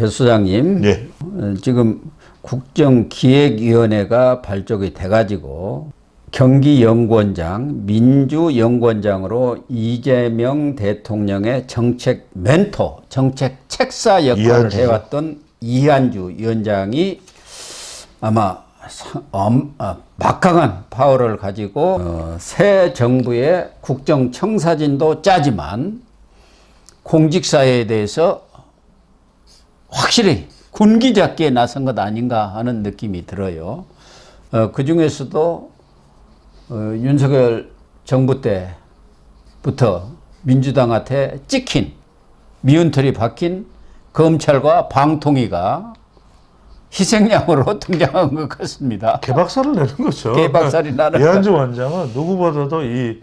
배 소장님, 예. 어, 지금 국정기획위원회가 발족이 돼가지고 경기연구원장, 민주연구원장으로 이재명 대통령의 정책 멘토, 정책 책사 역할을 이한주죠. 해왔던 이한주 위원장이 아마 상- 엄- 아, 막강한 파워를 가지고 어, 새 정부의 국정청사진도 짜지만 공직사회에 대해서 확실히 군기잡기에 나선 것 아닌가 하는 느낌이 들어요. 어, 그 중에서도 어, 윤석열 정부 때부터 민주당한테 찍힌 미운털이 박힌 검찰과 방통위가 희생양으로 등장한 것 같습니다. 개박살을 내는 거죠. 개박살이 나는 음. 이한주 원장은 누구보다도 이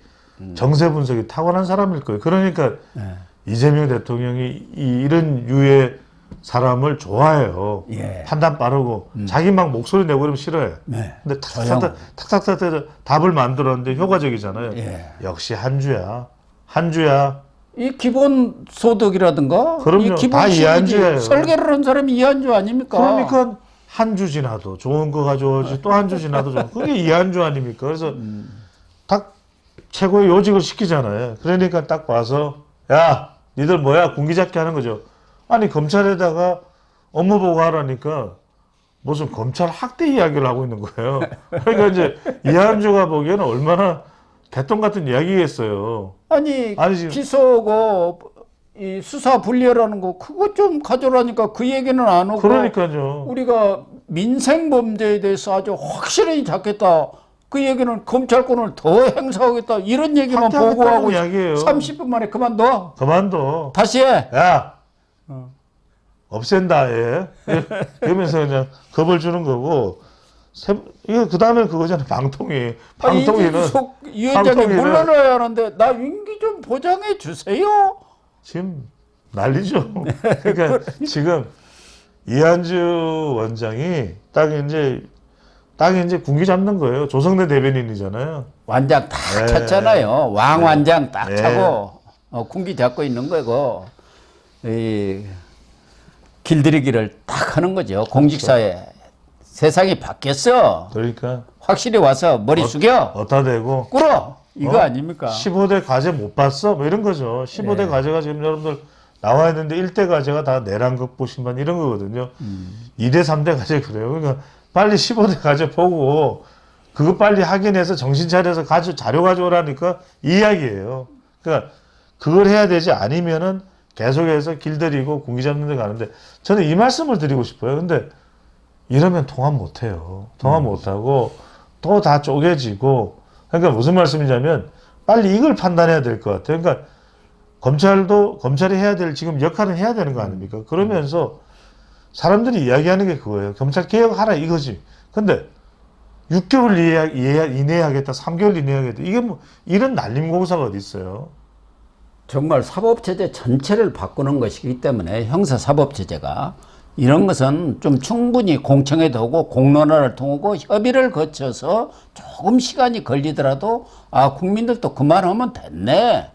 정세 분석이 탁월한 사람일 거예요. 그러니까 네. 이재명 대통령이 이, 이런 유의 사람을 좋아해요. 예. 음. 판단 빠르고 자기 막 목소리 내고 그러면 싫어해. 네. 근데 탁탁탁 탁탁탁 답을 만들었는데 효과적이잖아요. 예. 역시 한주야. 한주야. 이 기본 소득이라든가 그럼요. 이 기본 다 이한주예요. 설계를 한 사람이 이한주 아닙니까? 그러니까 한 주 지나도 좋은 거 가져오지 또 한 주 지나도 좋은 거. 그게 이한주 아닙니까? 그래서 딱 최고의 요직을 시키잖아요. 그러니까 딱 봐서 야 니들 뭐야 군기잡기 하는 거죠. 아니 검찰에다가 업무 보고하라니까 무슨 검찰 학대 이야기를 하고 있는 거예요. 그러니까 이제 이한주가 보기에는 얼마나 개똥 같은 이야기겠어요. 아니, 아니, 기소고 이 수사 분리라는 거 그거 좀 가져라니까 그 얘기는 안 오고 그러니까요. 우리가 민생 범죄에 대해서 아주 확실히 잡겠다. 그 얘기는 검찰권을 더 행사하겠다. 이런 얘기만 보고하고 이야기예요. 30분 만에 그만둬. 그만둬. 다시 해. 야 없앤다 얘 이러면서 그냥 겁을 주는 거고 세, 이거 그 다음에 그거잖아 방통위. 아니, 방통위는 이준석 위원장이 물러나야 하는데 나 임기 좀 보장해 주세요. 지금 난리죠. 그러니까 지금 이한주 원장이 딱 이제 딱 이제 군기 잡는 거예요. 조성대 대변인이잖아요. 완장 딱 네. 찼잖아요. 왕 완장 딱 네. 차고 어, 군기 잡고 있는 거고. 이 길들이기를 딱 하는 거죠. 공직사회 세상이 바뀌었어. 그러니까 확실히 와서 머리 숙여 어따 대고 꿀어 이거 어? 아닙니까? 15대 과제 못 봤어? 뭐 이런 거죠. 15대 예. 과제가 지금 여러분들 나와 있는데 1대 과제가 다 내란극 보신반 이런 거거든요. 음. 2대 3대 과제 그래요. 그러니까 빨리 15대 과제 보고 그거 빨리 확인해서 정신 차려서 가져 자료 가져오라니까 이 이야기예요. 그러니까 그걸 해야 되지 아니면은 계속해서 길들이고 공기 잡는 데 가는데 저는 이 말씀을 드리고 싶어요. 근데 이러면 통합 못 해요. 통합 못 하고 또 다 쪼개지고 그러니까 무슨 말씀이냐면 빨리 이걸 판단해야 될 것 같아요. 그러니까 검찰도 검찰이 해야 될 지금 역할은 해야 되는 거 아닙니까? 그러면서 사람들이 이야기하는 게 그거예요. 검찰 개혁하라 이거지. 근데 6개월 이내, 이내, 하겠다, 3개월 이내에 하겠다. 이게 뭐 이런 날림 공사가 어디 있어요? 정말 사법체제 전체를 바꾸는 것이기 때문에 형사사법체제가 이런 것은 좀 충분히 공청회 도고 공론화를 통하고 협의를 거쳐서 조금 시간이 걸리더라도 아 국민들도 그만하면 됐네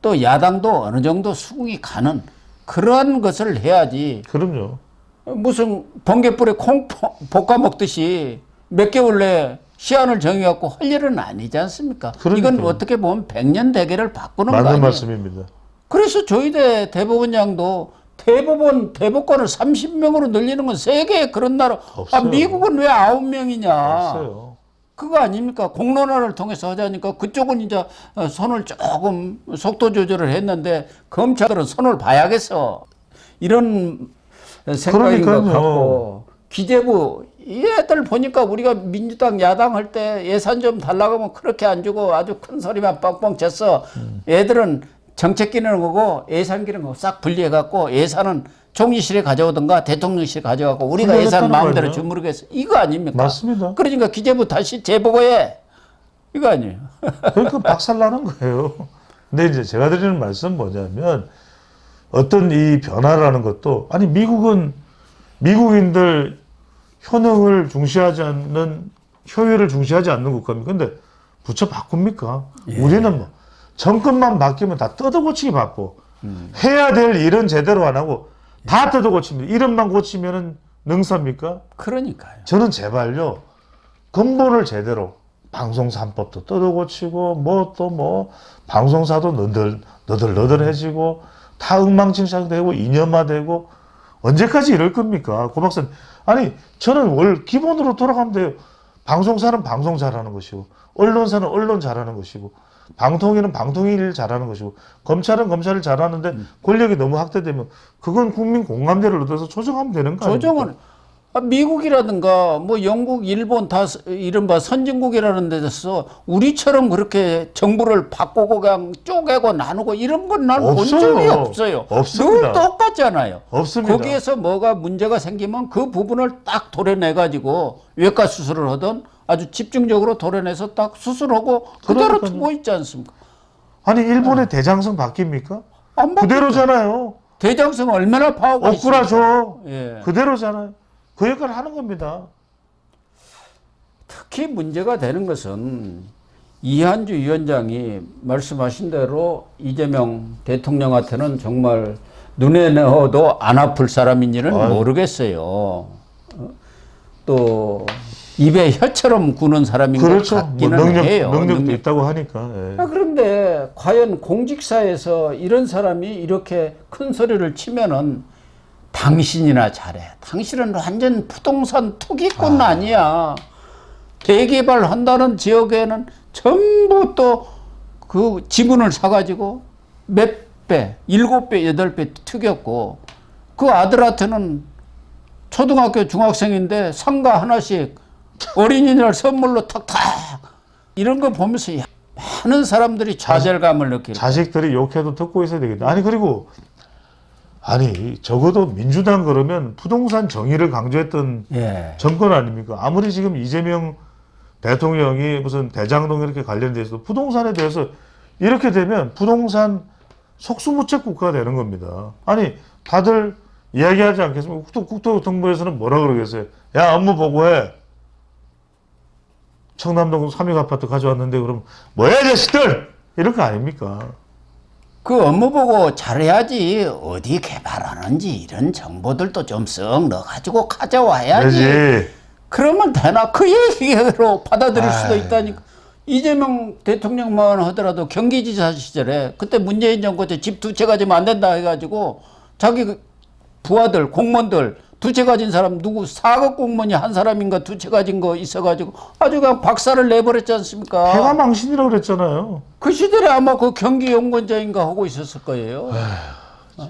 또 야당도 어느 정도 수긍이 가는 그러한 것을 해야지 그럼요. 무슨 번개불에 콩 볶- 볶아 먹듯이 몇 개월 내에 시한을 정해갖고 할 일은 아니지 않습니까? 이건 그러니까요. 어떻게 보면 백년 대계를 바꾸는 거 맞는 아니에요? 말씀입니다. 그래서 저희대 대법원장도 대법원 대법관을 30명으로 늘리는 건 세계에 그런 나라 아 없어요. 미국은 왜 9명이냐 없어요. 그거 아닙니까 공론화를 통해서 하자니까 그쪽은 이제 어, 손을 조금 속도 조절을 했는데 검찰은 손을 봐야겠어 이런 생각인 것 그러니까요. 같고 기재부 이 애들 보니까 우리가 민주당 야당 할 때 예산 좀 달라고 하면 그렇게 안 주고 아주 큰 소리만 뻥뻥 쳤어 애들은 정책 기능을 보고 예산 기능을 싹 분리해 갖고 예산은 총리실에 가져오든가 대통령실에 가져가고 우리가 예산 마음대로? 주무르겠어 이거 아닙니까? 맞습니다. 그러니까 기재부 다시 재보고해. 이거 아니에요. 그러니까 박살나는 거예요. 근데 이제 제가 드리는 말씀은 뭐냐면 어떤 이 변화라는 것도 아니 미국은 미국인들 효능을 중시하지 않는 효율을 중시하지 않는 국가입니다. 근데 부처 바꿉니까? 우리는 뭐 정권만 바뀌면 다 뜯어고치기 바빠. 해야 될 일은 제대로 안 하고 다 뜯어 고칩니다. 이름만 고치면은 능사입니까? 그러니까요. 저는 제발요 근본을 제대로 방송 3법도 뜯어 고치고 뭐 또뭐 방송사도 너덜 너덜너덜해지고 다 엉망진창되고 이념화되고 언제까지 이럴 겁니까? 고 박사님 아니 저는 월 기본으로 돌아가면 돼요. 방송사는 방송 잘하는 것이고 언론사는 언론 잘하는 것이고 방통위는 방통위 일 잘하는 것이고 검찰은 검찰을 잘하는데 권력이 너무 확대되면 그건 국민 공감대를 얻어서 조정하면 되는 거 아닙니까? 조정은 아, 미국이라든가 뭐 영국, 일본 다 스- 이른바 선진국이라는 데서 우리처럼 그렇게 정부를 바꾸고 그냥 쪼개고 나누고 이런 건 난 본. 적이 없어요. 없습니다. 늘 똑같잖아요. 없습니다. 거기에서 뭐가 문제가 생기면 그 부분을 딱 도려내 가지고 외과 수술을 하던 아주 집중적으로 도려내서 딱 수술하고 그대로 그러니까요. 두고 있지 않습니까? 아니 일본의 대장성 바뀝니까? 안 바뀌- 그대로잖아요. 대장성 얼마나 있습니까? 억울하죠. 예. 그대로잖아요. 그 역할을 하는 겁니다. 특히 문제가 되는 것은 이한주 위원장이 말씀하신 대로 이재명 대통령한테는 정말 눈에 넣어도 안 아플 사람인지는 아유. 모르겠어요. 어? 또 입에 혀처럼 구는 사람인 것 그렇죠. 뭐 같기는 능력 해요. 능력도 능력. 있다고 하니까. 예. 아, 그런데 과연 공직사에서 이런 사람이 이렇게 큰 소리를 치면은 당신이나 잘해. 당신은 완전 부동산 투기꾼 아. 니야 대개발 한다는 지역에는 전부 또 그 지분을 사가지고 몇 배, 일곱 배, 여덟 배 투겼고 그 아들한테는 초등학교 중학생인데 상가 하나씩 어린이날 선물로 탁탁 이런 거 보면서 야, 많은 사람들이 좌절감을 느끼고 자식들이 욕해도 듣고 있어야 되겠다. 아니 그리고 아니 적어도 민주당 그러면 부동산 정의를 강조했던 예. 정권 아닙니까? 아무리 지금 이재명 대통령이 무슨 대장동 이렇게 관련돼서 부동산에 대해서 이렇게 되면 부동산 속수무책 국가가 되는 겁니다. 아니 다들 이야기하지 않겠습니까? 국토, 국토교통부에서는 뭐라 그러겠어요? 야 업무 보고해. 청남동 삼익 아파트 가져왔는데 그럼 뭐야 이 자식들 이럴 거 아닙니까? 그 업무 보고 잘해야지 어디 개발하는지 이런 정보들도 좀 썩 넣어가지고 가져와야지. 그지. 그러면 되나? 그 얘기로 받아들일 수도 아이. 있다니까. 이재명 대통령만 하더라도 경기지사 시절에 그때 문재인 정부 때 집 두 채 가지면 안 된다 해가지고 자기 그 부하들 공무원들 두 채 가진 사람 누구 사급 공무원이 한 사람인가 두 채 가진 거 있어가지고 아주 그냥 박살을 내버렸지 않습니까? 폐가 망신이라고 그랬잖아요. 그 시절에 아마 그 경기 연구원장인가 하고 있었을 거예요. 어?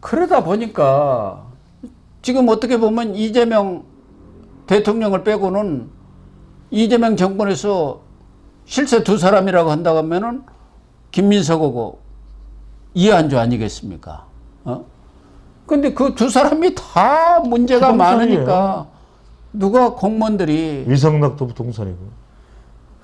그러다 보니까 지금 어떻게 보면 이재명 대통령을 빼고는 이재명 정권에서 실세 두 사람이라고 한다고 하면은 김민석하고 이한주 아니겠습니까? 어? 근데 그 두 사람이 다 문제가 부동산이에요. 많으니까 누가 공무원들이 위성락도 부동산이고.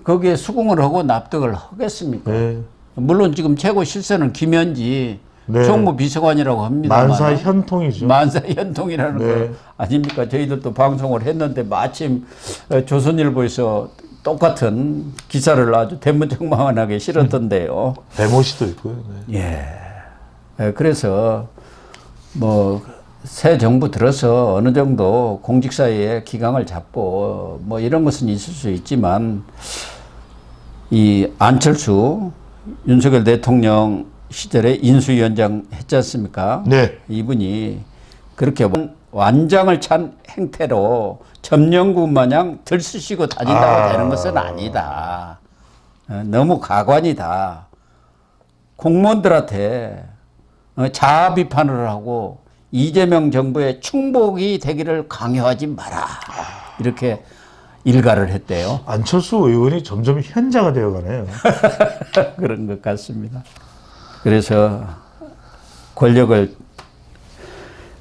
거기에 수긍을 하고 납득을 하겠습니까? 네. 물론 지금 최고 실세는 김현지 네. 정무 비서관이라고 합니다. 만사 현통이죠. 만사 현통이라는 네. 거 아닙니까? 저희들도 방송을 했는데 마침 어, 조선일보에서 똑같은 기사를 아주 대문짝만하게 실었던데요. 배모씨도 있고요. 네. 예. 예, 그래서 뭐 새 정부 들어서 어느 정도 공직사회에 기강을 잡고 뭐 이런 것은 있을 수 있지만 이 안철수 윤석열 대통령 시절에 인수위원장 했지 않습니까? 네. 이분이 그렇게 완장을 찬 행태로 점령군 마냥 들쑤시고 다닌다고 아. 되는 것은 아니다. 어, 너무 가관이다. 공무원들한테 어, 자아 비판을 하고 이재명 정부의 충복이 되기를 강요하지 마라. 이렇게 일가를 했대요. 안철수 의원이 점점 현자가 되어가네요. 그런 것 같습니다. 그래서 권력을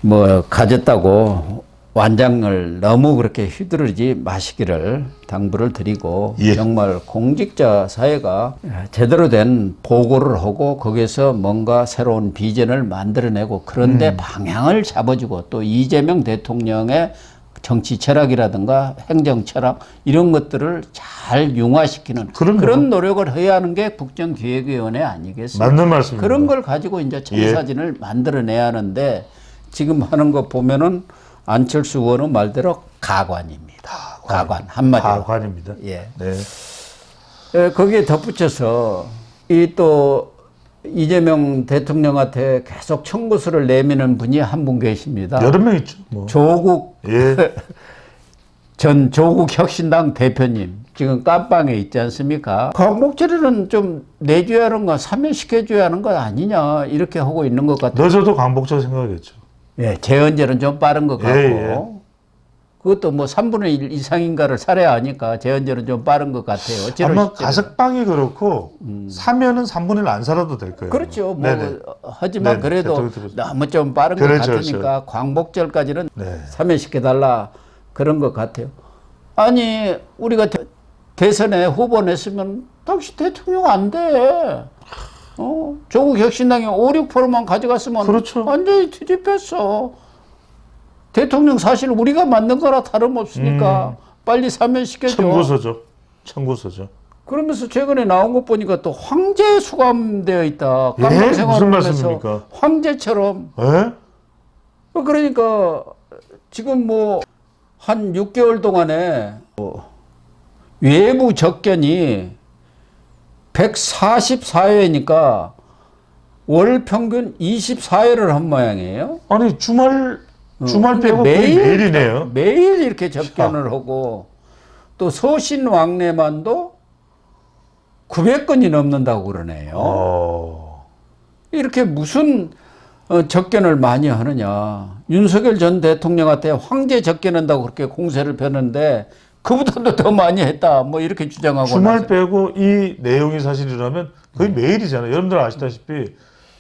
뭐 가졌다고 완장을 너무 그렇게 휘두르지 마시기를 당부를 드리고 예. 정말 공직자 사회가 제대로 된 보고를 하고 거기에서 뭔가 새로운 비전을 만들어내고 그런데 방향을 잡아주고 또 이재명 대통령의 정치 철학이라든가 행정 철학 이런 것들을 잘 융화시키는 그럼요. 그런 노력을 해야 하는 게 국정기획위원회 아니겠습니까? 맞는 말씀입니다. 그런 걸 가지고 이제 청사진을 만들어내야 하는데 지금 하는 거 보면은 안철수 의원은 말대로 가관입니다. 가관, 한마디로. 가관입니다. 예. 네. 예, 거기에 덧붙여서 이 또 이재명 대통령한테 계속 청구서를 내미는 분이 한 분 계십니다. 여러 명 있죠. 뭐. 조국 예. 전 조국 혁신당 대표님 지금 깜빵에 있지 않습니까? 광복절에는 좀 내줘야 하는 거, 사면시켜줘야 하는 것 아니냐 이렇게 하고 있는 것 같아요. 너저도 광복절 생각했죠. 예, 재헌제는 좀 빠른 것 같고 예, 예. 그것도 뭐 3분의 1 이상인가를 살아야 하니까 재헌제는 좀 빠른 것 같아요. 아마. 가석방이 그렇고 사면은 3분의 1 안 살아도 될 거예요. 그렇죠. 뭐 네네. 하지만 네네. 그래도. 너무 좀 빠른 것 그렇죠, 같으니까 광복절까지는 네. 사면시켜 달라 그런 것 같아요. 아니 우리가 대, 선에 후보 냈으면 당시 대통령 안 돼. 어, 조국 혁신당이 5, 6%만 가져갔으면 그렇죠. 완전히 뒤집혔어. 대통령 사실 우리가 만든 거라 다름없으니까 빨리 사면시켜줘. 음. 청구서죠. 청구서죠. 그러면서 최근에 나온 것 보니까 또 황제 수감되어 있다. 예? 깜빵 무슨 말씀입니까? 황제처럼. 예? 그러니까 지금 뭐 한 6개월 동안에 뭐 외부 접견이 144회니까 월 평균 24회를 한 모양이에요. 아니 주말 주말 어, 근데 빼고 매일 매일이네요. 매일 이렇게 접견을 하고 또 소신 왕래만도 900건이 넘는다고 그러네요. 어. 이렇게 무슨 어, 접견을 많이 하느냐. 윤석열 전 대통령한테 황제 접견한다고 그렇게 공세를 폈는데 그보다도 더 많이 했다. 뭐 이렇게 주장하고 주말 나서. 빼고 이 내용이 사실이라면 거의 네. 매일이잖아요. 여러분들 아시다시피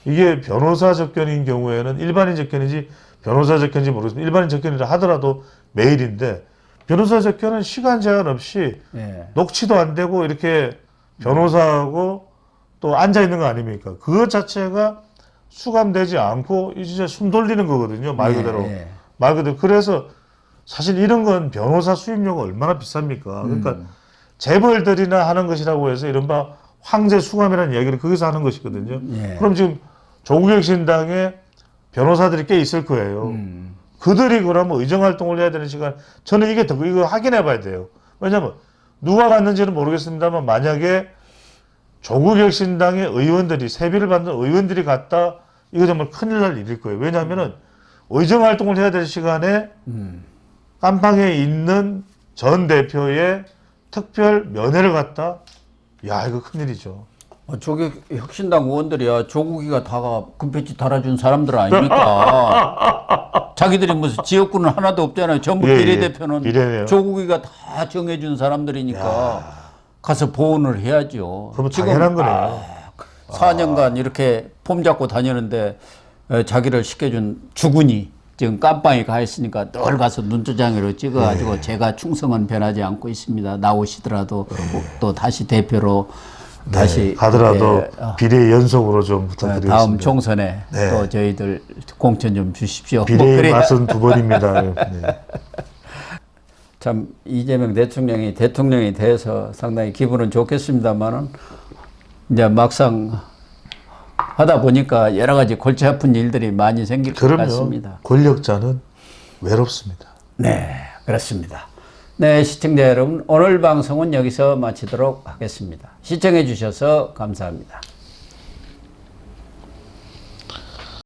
이게 변호사 접견인 경우에는 일반인 접견인지 변호사 접견인지 모르겠습니다. 일반인 접견이라 하더라도 매일인데 변호사 접견은 시간 제한 없이 예. 녹취도 안 되고 이렇게 변호사하고 또 앉아 있는 거 아닙니까? 그것 자체가 수감되지 않고 이 진짜 숨 돌리는 거거든요. 말 예, 그대로. 예. 말 그대로. 그래서 사실 이런 건 변호사 수임료가 얼마나 비쌉니까? 그러니까 음. 재벌들이나 하는 것이라고 해서 이른바 황제 수감이라는 이야기를 거기서 하는 것이거든요. 예. 그럼 지금 조국혁신당에 변호사들이 꽤 있을 거예요. 음. 그들이 그러면 의정 활동을 해야 되는 시간 저는 이게 더 이거 확인해 봐야 돼요. 왜냐면 누가 갔는지는 모르겠습니다만 만약에 조국혁신당의 의원들이 세비를 받는 의원들이 갔다 이거 정말 큰일 날 일일 거예요. 왜냐하면은 의정 활동을 해야 될 시간에 음. 깜방에 있는 전 대표의 특별 면회를 갔다. 야 이거 큰일이죠. 어, 조국 혁신당 의원들이야 조국이가 다가 금패치 달아준 사람들 아닙니까? 자기들이 무슨 지역구는 하나도 없잖아요. 전부 예, 예. 비례대표는 비례네요. 조국이가 다 정해준 사람들이니까 가서 보온을 해야죠. 그러면 당연한 거네요. 4년간 이렇게 폼 잡고 다니는데 에, 자기를 시켜준 주군이 지금 깜빵에 가 있으니까 늘 가서 눈두장으로 찍어가지고 제가 충성은 변하지 않고 있습니다. 나오시더라도 또 다시 대표로 다시 네, 가더라도 예, 어, 비례 연속으로 좀 다음 부탁드리겠습니다. 총선에 네. 또 저희들 공천 좀 주십시오. 뭐 비례 그래야 맛은 두 번입니다. 네. 참 이재명 대통령이 대통령이 돼서 상당히 기분은 좋겠습니다만은 이제 막상 하다 보니까 여러 가지 골치 아픈 일들이 많이 생길 것 그럼요. 같습니다. 권력자는 외롭습니다. 네, 그렇습니다. 네, 시청자 여러분, 오늘 방송은 여기서 마치도록 하겠습니다. 시청해 주셔서 감사합니다.